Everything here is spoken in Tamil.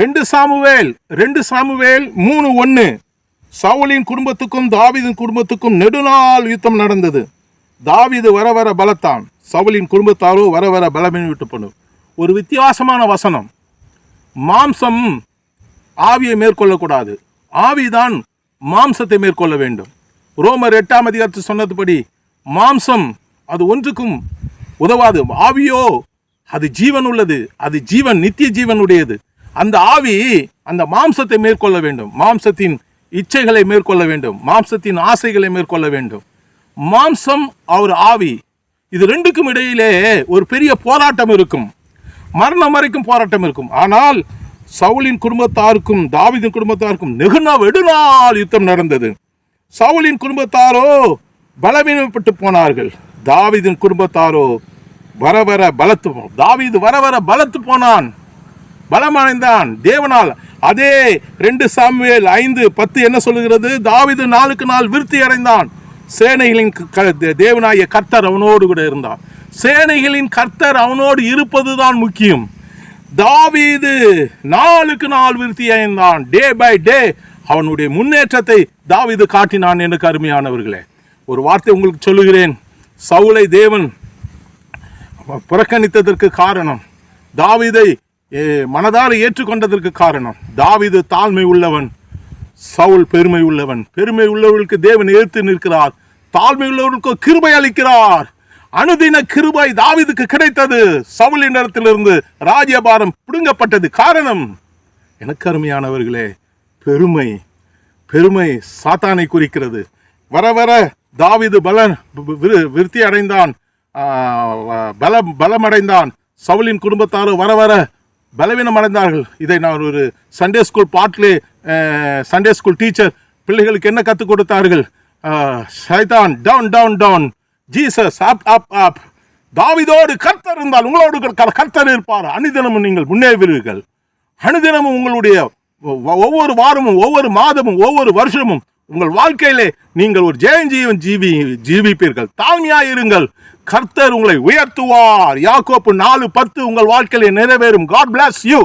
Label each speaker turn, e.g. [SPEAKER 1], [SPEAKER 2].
[SPEAKER 1] ரெண்டு சாமுவேல் ரெண்டு சாமுவேல் மூணு ஒன்று சவுலின் குடும்பத்துக்கும் தாவிதின் குடும்பத்துக்கும் நெடுநாள் யுத்தம் நடந்தது. தாவிது வர வர பலத்தான். சவுலின் குடும்பத்தாரோ வர வர பலமின் விட்டு பண்ணும் ஒரு வித்தியாசமான வசனம். மாம்சம் ஆவியை மேற்கொள்ளக்கூடாது. ஆவிதான் மாம்சத்தை மேற்கொள்ள வேண்டும். ரோமர் எட்டாம் அதிகாரத்தில் சொன்னதுபடி மாம்சம் அது ஒன்றுக்கும் உதவாது. ஆவியோ அது ஜீவன் உள்ளது அது ஜீவன் நித்திய ஜீவன் உடையது அந்த ஆவி அந்த மாம்சத்தை மேற்கொள்ள வேண்டும். மாம்சத்தின் இச்சைகளை மேற்கொள்ள வேண்டும். மாம்சத்தின் ஆசைகளை மேற்கொள்ள வேண்டும். மாம்சம் அவர் ஆவி. இது ரெண்டுக்கும் இடையிலே ஒரு பெரிய போராட்டம் இருக்கும். மரணம் வரைக்கும் போராட்டம் இருக்கும். ஆனால் சவுலின் குடும்பத்தாருக்கும் தாவிதின் குடும்பத்தாருக்கும் நெகுனா வெடுநாள் யுத்தம் நடந்தது. சவுலின் குடும்பத்தாரோ பலவீனப்பட்டு போனார்கள். தாவிதின் குடும்பத்தாரோ வர வர பலத்து போ- தாவீது வர வர பலத்து போனான். பலமடைந்தான். தேவனால் அதே ரெண்டு சாமுவேல் ஐந்து பத்து என்ன சொல்லுகிறது? தாவிது நாளுக்கு நாள் விருத்தி அடைந்தான். சேனைகளின் க- தேவனாகிய கர்த்தர் அவனோடு கூட இருந்தார் சேனைகளின் கர்த்தர் அவனோடு இருப்பதுதான் முக்கியம். தாவீது நாளுக்கு நாள் விருத்தி அடைந்தான். டே பை டே அவனுடைய முன்னேற்றத்தை தாவிது காட்டினான் எனக்கு அருமையானவர்களே. ஒரு வார்த்தை உங்களுக்கு சொல்லுகிறேன். சவுலை தேவன் புறக்கணித்ததற்கு காரணம் தாவிதை ஏ, மனதார ஏற்றுக்கொண்டதற்கு காரணம். தாவிது தாழ்மை உள்ளவன் சவுல் பெருமை உள்ளவன். பெருமை உள்ளவர்களுக்கு தேவன் ஏற்று நிற்கிறார். தாழ்மை உள்ளவர்களுக்கு கிருபை அளிக்கிறார். அனுதின கிருபை தாவிதுக்கு கிடைத்தது. சவுலின் இடத்திலிருந்து ராஜ்யபாரம் பிடுங்கப்பட்டது. காரணம் எனக்கு அருமையானவர்களே பெருமை பெருமை சாத்தானை குறிக்கிறது. வர வர தாவிது பலன் விருத்தி அடைந்தான் ஆ, பலம் பலமடைந்தான். சவுலின் குடும்பத்தாரோ வர வர பலவீனம் அடைந்தார்கள் இதை நான் ஒரு சண்டே ஸ்கூல் பாட்டிலே சண்டே ஸ்கூல் டீச்சர் பிள்ளைகளுக்கு என்ன கற்றுக் கொடுத்தார்கள்? Satan down down down Jesus up up up தாவிதோடு கர்த்தர் இருந்தால் உங்களோடு க- கர்த்தர் இருப்பார்? அனுதினமும் நீங்கள் முன்னேறுவீர்கள் அனுதினமும் உங்களுடைய ஒவ்வொரு வாரமும் ஒவ்வொரு மாதமும் ஒவ்வொரு வருஷமும் உங்கள் வாழ்க்கையிலே நீங்கள் ஒரு ஜெயஞ்சீவன் ஜீவி ஜீவிப்பீர்கள். தாழ்மையாக இருங்கள். கர்த்தர் உங்களை உயர்த்துவார். யாக்கோப்பு நாலு பத்து உங்கள் வாழ்க்கையில் நிறைவேறும். God plus you